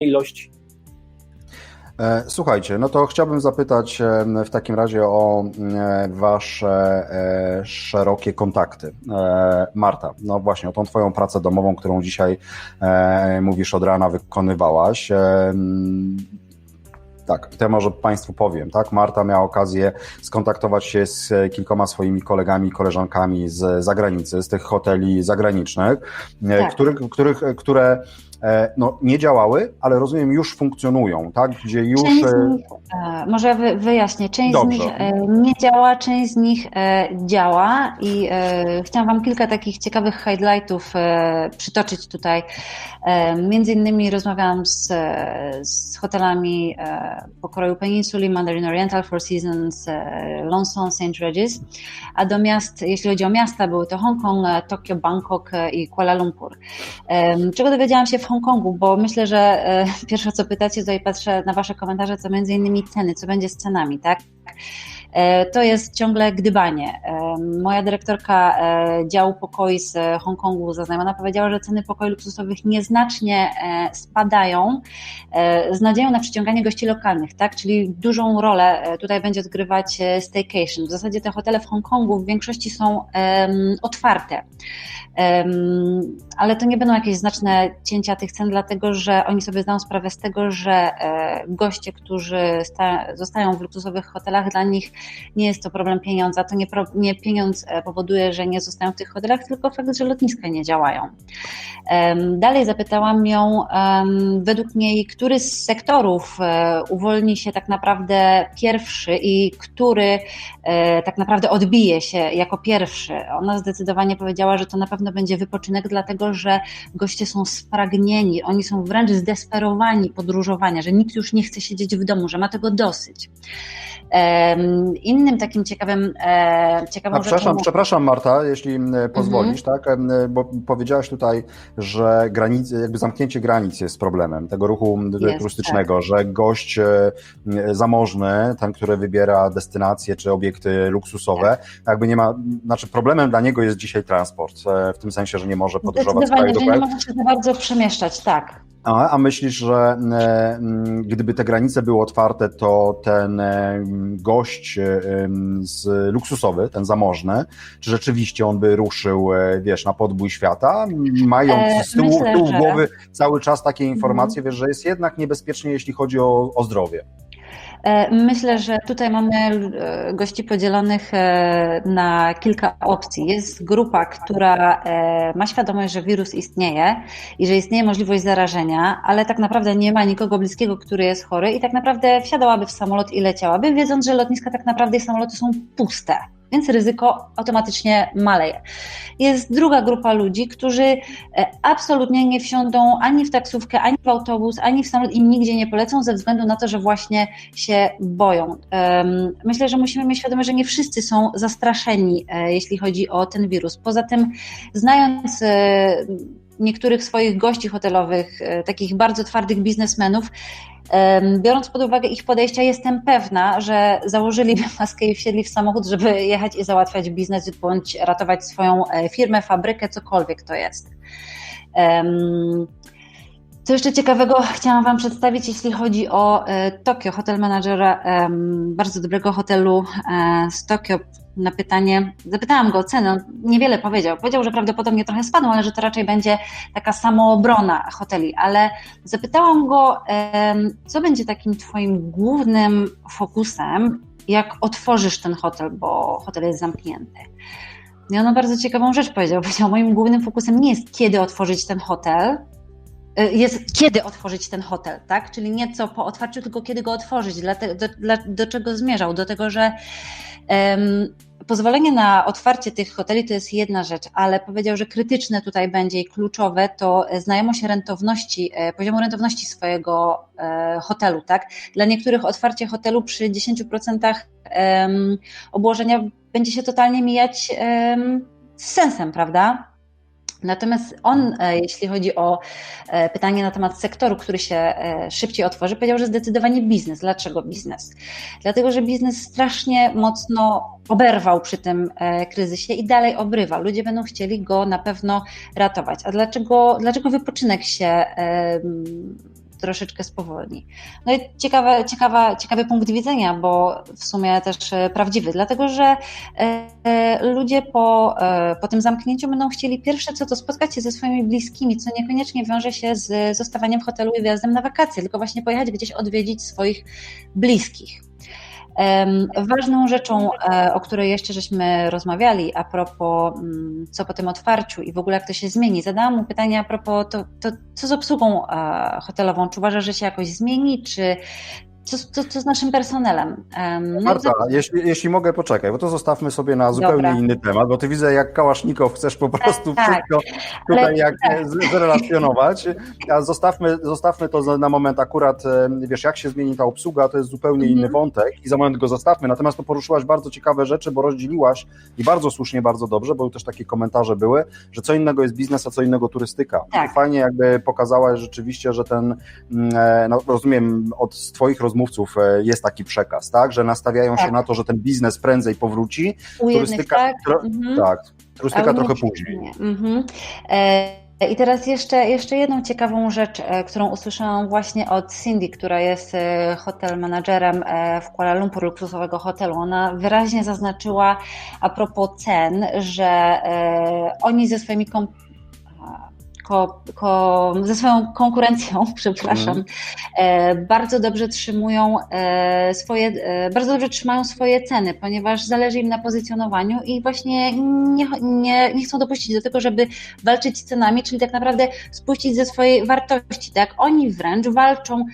ilości. E, słuchajcie, no to chciałbym zapytać e, w takim razie o e, Wasze szerokie kontakty. Marta, no właśnie o tą Twoją pracę domową, którą dzisiaj mówisz od rana wykonywałaś. Tak, to może Państwu powiem, tak? Marta miała okazję skontaktować się z kilkoma swoimi kolegami i koleżankami z zagranicy, z tych hoteli zagranicznych, tak. których, których, które no, nie działały, ale rozumiem, już funkcjonują, tak? Gdzie już. Część z e, nich, e, może wyjaśnię, część Dobrze. z nich nie działa, część z nich działa i chciałam Wam kilka takich ciekawych highlightów przytoczyć tutaj. Między innymi rozmawiałam z, z hotelami pokroju Peninsuli, Mandarin Oriental, Four Seasons, Lonson, St. Regis, a do miast, jeśli chodzi o miasta, były to Hongkong, Tokio, Bangkok i Kuala Lumpur. Czego dowiedziałam się w Hongkongu, bo myślę, że e, pierwsze co pytacie, tutaj patrzę na Wasze komentarze, to między innymi ceny, co będzie z cenami, tak? E, to jest ciągle gdybanie. E, moja dyrektorka działu pokoi z Hongkongu zaznajona powiedziała, że ceny pokoi luksusowych nieznacznie spadają z nadzieją na przyciąganie gości lokalnych, tak? Czyli dużą rolę tutaj będzie odgrywać staycation. W zasadzie te hotele w Hongkongu w większości są otwarte ale to nie będą jakieś znaczne cięcia tych cen, dlatego że oni sobie zdają sprawę z tego, że e, goście, którzy zostają w luksusowych hotelach, dla nich nie jest to problem pieniądza. To nie, nie pieniądz e, powoduje, że nie zostają w tych hotelach, tylko fakt, że lotniska nie działają. Dalej zapytałam ją, według niej, który z sektorów e, uwolni się tak naprawdę pierwszy i który tak naprawdę odbije się jako pierwszy. Ona zdecydowanie powiedziała, że to na pewno będzie wypoczynek, dlatego że goście są spragnieni, oni są wręcz zdesperowani podróżowania, że nikt już nie chce siedzieć w domu, że ma tego dosyć. Innym takim ciekawym, e, ciekawą A, przepraszam, rzeczą... przepraszam Marta, jeśli pozwolisz, mhm. tak, bo powiedziałaś tutaj, że granic, jakby zamknięcie granic jest problemem tego ruchu jest, turystycznego, tak. że gość e, zamożny, ten, który wybiera destynacje czy obiekty luksusowe, tak. jakby nie ma, znaczy problemem dla niego jest dzisiaj transport, e, w tym sensie, że nie może podróżować z kraju do kraju. nie może się za bardzo przemieszczać, tak. A, a myślisz, że e, gdyby te granice były otwarte, to ten e, gość e, z luksusowy, ten zamożny, czy rzeczywiście on by ruszył, wiesz, na podbój świata, mając e, z tyłu, myślę, tyłu głowy cały czas takie informacje, mhm. wiesz, że jest jednak niebezpiecznie, jeśli chodzi o, o zdrowie? E, myślę, że tutaj mamy e, gości podzielonych e, na kilka opcji. Jest grupa, która ma świadomość, że wirus istnieje i że istnieje możliwość zarażenia, ale tak naprawdę nie ma nikogo bliskiego, który jest chory i tak naprawdę wsiadałaby w samolot i leciałaby, wiedząc, że lotniska tak naprawdę i samoloty są puste więc ryzyko automatycznie maleje. Jest druga grupa ludzi, którzy e, absolutnie nie wsiądą ani w taksówkę, ani w autobus, ani w samolot i nigdzie nie polecą ze względu na to, że właśnie się boją. Myślę, że musimy mieć świadomość, że nie wszyscy są zastraszeni, e, jeśli chodzi o ten wirus. Poza tym, znając e, niektórych swoich gości hotelowych, takich bardzo twardych biznesmenów, Biorąc pod uwagę ich podejścia, jestem pewna, że założyliby maskę i wsiedli w samochód, żeby jechać i załatwiać biznes bądź ratować swoją e, firmę, fabrykę, cokolwiek to jest. Co jeszcze ciekawego chciałam Wam przedstawić, jeśli chodzi o e, Tokio, hotel menadżera bardzo dobrego hotelu e, z Tokio na pytanie, zapytałam go o cenę, niewiele powiedział. Powiedział, że prawdopodobnie trochę spadną, ale że to raczej będzie taka samoobrona hoteli. Ale zapytałam go, co będzie takim Twoim głównym fokusem, jak otworzysz ten hotel, bo hotel jest zamknięty. I on bardzo ciekawą rzecz powiedział. Powiedział, moim głównym fokusem nie jest kiedy otworzyć ten hotel, y, jest kiedy otworzyć ten hotel, tak? Czyli nie co po otwarciu, tylko kiedy go otworzyć. do, do, do czego zmierzał? Do tego, że um, pozwolenie na otwarcie tych hoteli to jest jedna rzecz, ale powiedział, że krytyczne tutaj będzie i kluczowe to znajomość rentowności, e, poziomu rentowności swojego e, hotelu, tak? Dla niektórych otwarcie hotelu przy 10% obłożenia będzie się totalnie mijać z sensem, prawda? Natomiast on, e, jeśli chodzi o e, pytanie na temat sektoru, który się e, szybciej otworzy, powiedział, że zdecydowanie biznes. Dlaczego biznes? Dlatego, że biznes strasznie mocno oberwał przy tym kryzysie i dalej obrywa. Ludzie będą chcieli go na pewno ratować. A dlaczego, dlaczego wypoczynek się troszeczkę spowolni. No i ciekawe, ciekawa, ciekawy punkt widzenia, bo w sumie też prawdziwy, dlatego że ludzie po, po tym zamknięciu będą chcieli pierwsze co to spotkać się ze swoimi bliskimi, co niekoniecznie wiąże się z zostawaniem w hotelu i wyjazdem na wakacje, tylko właśnie pojechać gdzieś odwiedzić swoich bliskich. Ważną rzeczą, e, o której jeszcze żeśmy rozmawiali, a propos mm, co po tym otwarciu i w ogóle jak to się zmieni, zadałam mu pytanie a propos to, to co z obsługą e, hotelową, czy uważa, że się jakoś zmieni, czy, co, co, co z naszym personelem? No Marta, to... jeśli, jeśli mogę, poczekaj, bo to zostawmy sobie na zupełnie Dobra. inny temat, bo ty widzę, jak kałasznikow chcesz po prostu tak, wszystko tak. tutaj Ale... jak tak. zrelacjonować, a zostawmy, zostawmy to na moment akurat, wiesz, jak się zmieni ta obsługa, to jest zupełnie inny mhm. wątek i za moment go zostawmy, natomiast to poruszyłaś bardzo ciekawe rzeczy, bo rozdzieliłaś i bardzo słusznie, bardzo dobrze, bo też takie komentarze były, że co innego jest biznes, a co innego turystyka. Tak. I fajnie jakby pokazałaś rzeczywiście, że ten, mm, e, no rozumiem od twoich rozmów rozmówców e, jest taki przekaz, tak, że nastawiają tak. się na to, że ten biznes prędzej powróci, U turystyka, tak, tro, mhm. tak turystyka trochę później. Mhm. E i teraz jeszcze, jeszcze jedną ciekawą rzecz, e, którą usłyszałam właśnie od Cindy, która jest hotel managerem w Kuala Lumpur, luksusowego hotelu. Ona wyraźnie zaznaczyła a propos cen, że oni ze swoimi ko, ko, ze swoją konkurencją, przepraszam, mm. bardzo dobrze trzymują e, swoje, e, bardzo dobrze trzymają swoje ceny, ponieważ zależy im na pozycjonowaniu i właśnie nie, nie, nie chcą dopuścić do tego, żeby walczyć z cenami, czyli tak naprawdę spuścić ze swojej wartości. Tak, oni wręcz walczą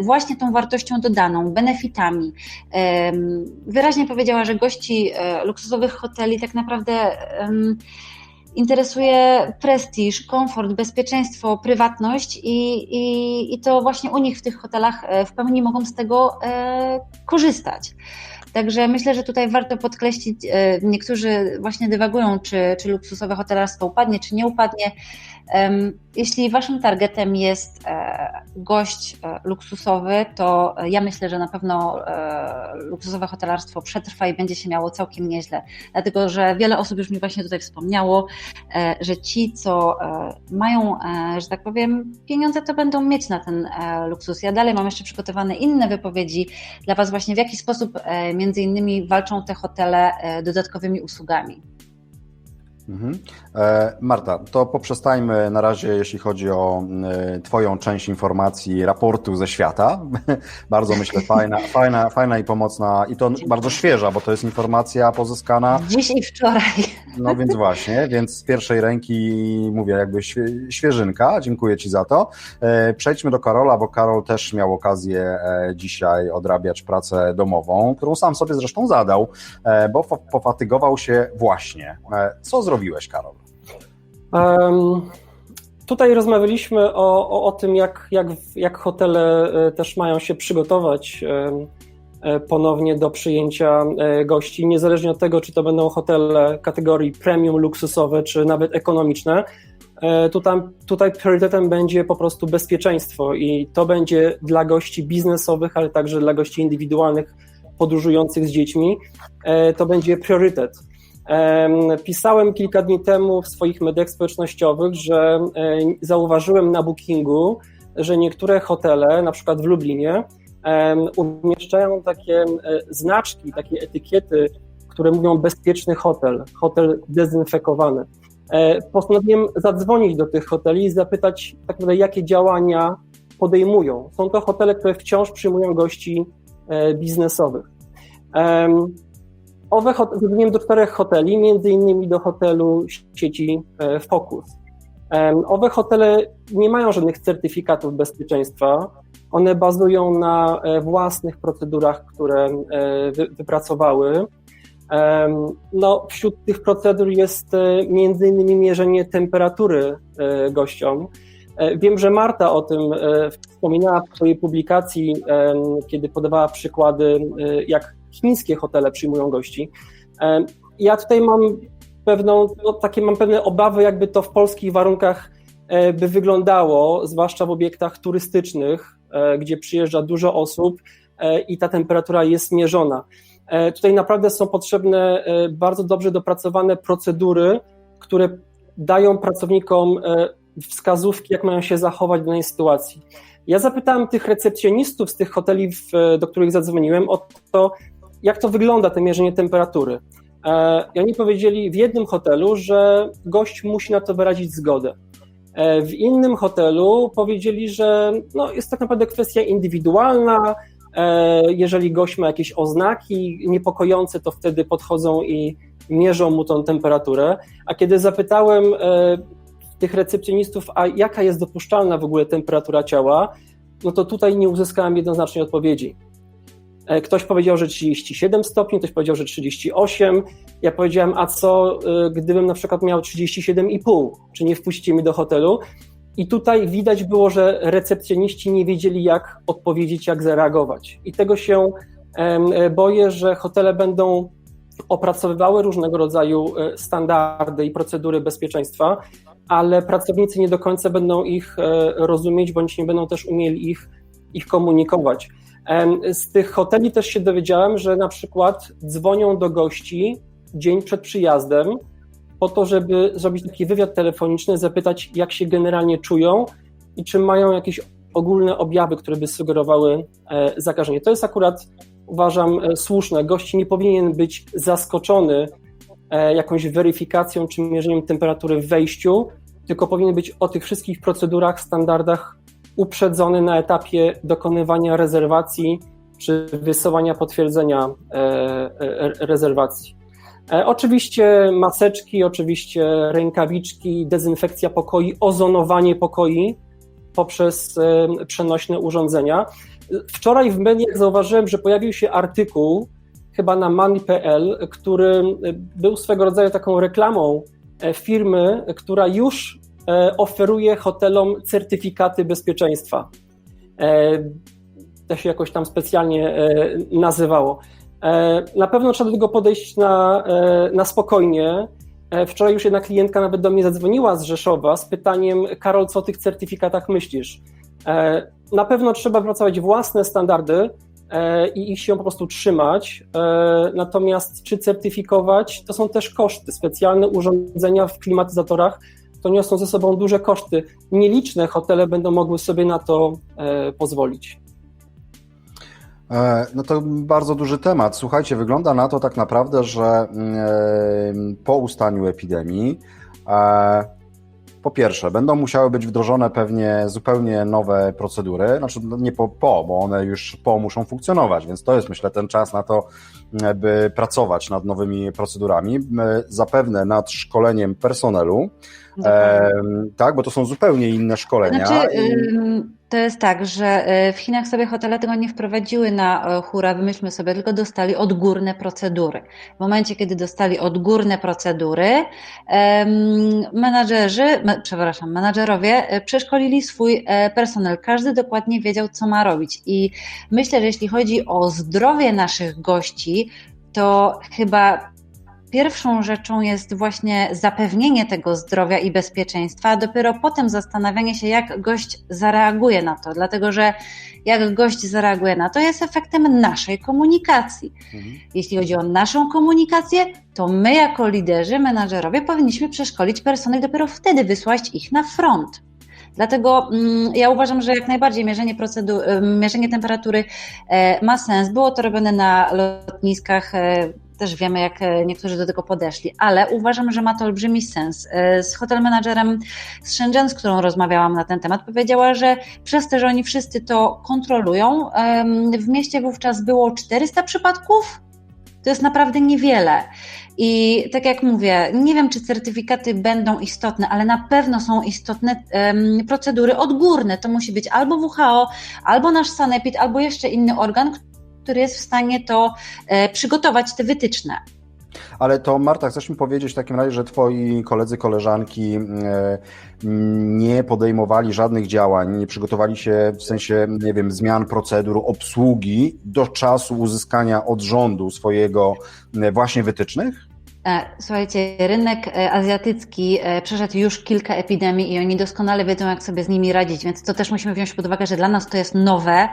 właśnie tą wartością dodaną, benefitami. Wyraźnie powiedziała, że gości luksusowych hoteli tak naprawdę interesuje prestiż, komfort, bezpieczeństwo, prywatność i, i, i to właśnie u nich w tych hotelach e, w pełni mogą z tego e, korzystać. Także myślę, że tutaj warto podkreślić, e, niektórzy właśnie dywagują, czy, czy luksusowe hotelarstwo upadnie, czy nie upadnie. Jeśli waszym targetem jest e, gość e, luksusowy, to ja myślę, że na pewno e, luksusowe hotelarstwo przetrwa i będzie się miało całkiem nieźle. Dlatego, że wiele osób już mi właśnie tutaj wspomniało, że ci, co mają, że tak powiem, pieniądze, to będą mieć na ten luksus. Ja dalej mam jeszcze przygotowane inne wypowiedzi dla Was właśnie, w jaki sposób między innymi walczą te hotele dodatkowymi usługami. Mhm. E, Marta, to poprzestajmy na razie, jeśli chodzi o e, Twoją część informacji raportu ze świata. bardzo myślę fajna, fajna, fajna i pomocna i to bardzo świeża, bo to jest informacja pozyskana. Dziś i wczoraj. No więc właśnie, więc z pierwszej ręki mówię jakby świeżynka. Dziękuję Ci za to. E, przejdźmy do Karola, bo Karol też miał okazję dzisiaj odrabiać pracę domową, którą sam sobie zresztą zadał, bo pofatygował się właśnie. Co zrobił? robiłeś, Karol? Um, tutaj rozmawialiśmy o, o, o tym, jak, jak, jak hotele e, też mają się przygotować e, ponownie do przyjęcia e, gości, niezależnie od tego, czy to będą hotele kategorii premium, luksusowe, czy nawet ekonomiczne. Tutaj, tutaj priorytetem będzie po prostu bezpieczeństwo i to będzie dla gości biznesowych, ale także dla gości indywidualnych podróżujących z dziećmi. To będzie priorytet. Pisałem kilka dni temu w swoich mediach społecznościowych, że e, zauważyłem na Bookingu, że niektóre hotele, na przykład w Lublinie, umieszczają takie e, znaczki, takie etykiety, które mówią bezpieczny hotel, hotel dezynfekowany. E, postanowiłem zadzwonić do tych hoteli i zapytać tak naprawdę, jakie działania podejmują. Są to hotele, które wciąż przyjmują gości biznesowych. Owe zadzwoniłem do czterech hoteli, między innymi do hotelu sieci e, Focus. Owe hotele nie mają żadnych certyfikatów bezpieczeństwa. One bazują na e, własnych procedurach, które e, wypracowały. No, wśród tych procedur jest między innymi mierzenie temperatury gościom. Wiem, że Marta o tym wspominała w swojej publikacji, kiedy podawała przykłady, jak chińskie hotele przyjmują gości. Ja tutaj mam pewną, no, takie mam pewne obawy, jakby to w polskich warunkach e, by wyglądało, zwłaszcza w obiektach turystycznych, e, gdzie przyjeżdża dużo osób e, i ta temperatura jest mierzona. Tutaj naprawdę są potrzebne bardzo dobrze dopracowane procedury, które dają pracownikom wskazówki, jak mają się zachować w danej sytuacji. Ja zapytałem tych recepcjonistów z tych hoteli, do których zadzwoniłem, o to, jak to wygląda, to mierzenie temperatury. E, I oni powiedzieli w jednym hotelu, że gość musi na to wyrazić zgodę. E, w innym hotelu powiedzieli, że no, jest tak naprawdę kwestia indywidualna. E, jeżeli gość ma jakieś oznaki niepokojące, to wtedy podchodzą i mierzą mu tą temperaturę. A kiedy zapytałem tych recepcjonistów, a jaka jest dopuszczalna w ogóle temperatura ciała, no to tutaj nie uzyskałem jednoznacznej odpowiedzi. E, ktoś powiedział, że 37 stopni, ktoś powiedział, że 38. Ja powiedziałem, a co e, gdybym na przykład miał 37,5? Czy nie wpuścicie mi do hotelu? I tutaj widać było, że recepcjoniści nie wiedzieli, jak odpowiedzieć, jak zareagować. I tego się e, boję, że hotele będą opracowywały różnego rodzaju standardy i procedury bezpieczeństwa, ale pracownicy nie do końca będą ich rozumieć, bądź nie będą też umieli ich, ich komunikować. Z tych hoteli też się dowiedziałem, że na przykład dzwonią do gości dzień przed przyjazdem po to, żeby zrobić taki wywiad telefoniczny, zapytać, jak się generalnie czują i czy mają jakieś ogólne objawy, które by sugerowały e, zakażenie. To jest akurat, uważam, e, słuszne. Gość nie powinien być zaskoczony e, jakąś weryfikacją czy mierzeniem temperatury w wejściu, tylko powinien być o tych wszystkich procedurach, standardach uprzedzony na etapie dokonywania rezerwacji czy wysuwania potwierdzenia e, e, rezerwacji. E, oczywiście maseczki, oczywiście rękawiczki, dezynfekcja pokoi, ozonowanie pokoi poprzez przenośne urządzenia. Wczoraj w mediach zauważyłem, że pojawił się artykuł chyba na money.pl, który był swego rodzaju taką reklamą firmy, która już oferuje hotelom certyfikaty bezpieczeństwa. E, to się jakoś tam specjalnie e, nazywało. Na pewno trzeba do tego podejść na, na spokojnie. Wczoraj już jedna klientka nawet do mnie zadzwoniła z Rzeszowa z pytaniem: Karol, co o tych certyfikatach myślisz? Na pewno trzeba wypracować własne standardy i ich się po prostu trzymać. Natomiast czy certyfikować, to są też koszty. Specjalne urządzenia w klimatyzatorach to niosą ze sobą duże koszty. Nieliczne hotele będą mogły sobie na to e, pozwolić. E, no to bardzo duży temat. Słuchajcie, wygląda na to tak naprawdę, że mm, e, po ustaniu epidemii po pierwsze, będą musiały być wdrożone pewnie zupełnie nowe procedury, znaczy no nie po, po, bo one już po muszą funkcjonować, więc to jest myślę ten czas na to, by pracować nad nowymi procedurami, zapewne nad szkoleniem personelu, e, tak, bo to są zupełnie inne szkolenia. Znaczy. To jest tak, że e, w Chinach sobie hotele tego nie wprowadziły na e, hura, wymyślmy sobie, tylko dostali odgórne procedury. W momencie, kiedy dostali odgórne procedury, menadżerzy, przepraszam, menadżerowie e, przeszkolili swój personel. Każdy dokładnie wiedział, co ma robić. I myślę, że jeśli chodzi o zdrowie naszych gości, to chyba Pierwszą rzeczą jest właśnie zapewnienie tego zdrowia i bezpieczeństwa, a dopiero potem zastanawianie się, jak gość zareaguje na to, dlatego że jak gość zareaguje na to, jest efektem naszej komunikacji. Mhm. Jeśli chodzi o naszą komunikację, to my, jako liderzy, menadżerowie, powinniśmy przeszkolić personel, dopiero wtedy wysłać ich na front. Dlatego mm, ja uważam, że jak najbardziej mierzenie, procedur, mierzenie temperatury e, ma sens. Było to robione na lotniskach e, też wiemy, jak e, niektórzy do tego podeszli, ale uważam, że ma to olbrzymi sens. E, z hotel managerem z Shenzhen, z którą rozmawiałam na ten temat, powiedziała, że przez to, że oni wszyscy to kontrolują, w mieście wówczas było 400 przypadków. To jest naprawdę niewiele. I tak jak mówię, nie wiem, czy certyfikaty będą istotne, ale na pewno są istotne um, procedury odgórne. To musi być albo WHO, albo nasz sanepid, albo jeszcze inny organ, który jest w stanie to e, przygotować, te wytyczne. Ale to Marta, chcesz mi powiedzieć w takim razie, że twoi koledzy, koleżanki e, nie podejmowali żadnych działań, nie przygotowali się w sensie, nie wiem, zmian procedur, obsługi do czasu uzyskania od rządu swojego e, właśnie wytycznych? Słuchajcie, rynek azjatycki przeszedł już kilka epidemii i oni doskonale wiedzą, jak sobie z nimi radzić, więc to też musimy wziąć pod uwagę, że dla nas to jest nowe,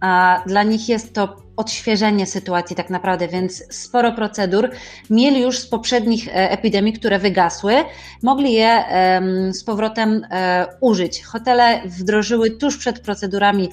a dla nich jest to odświeżenie sytuacji tak naprawdę, więc sporo procedur mieli już z poprzednich e, epidemii, które wygasły, mogli je z powrotem e, użyć. Hotele wdrożyły tuż przed procedurami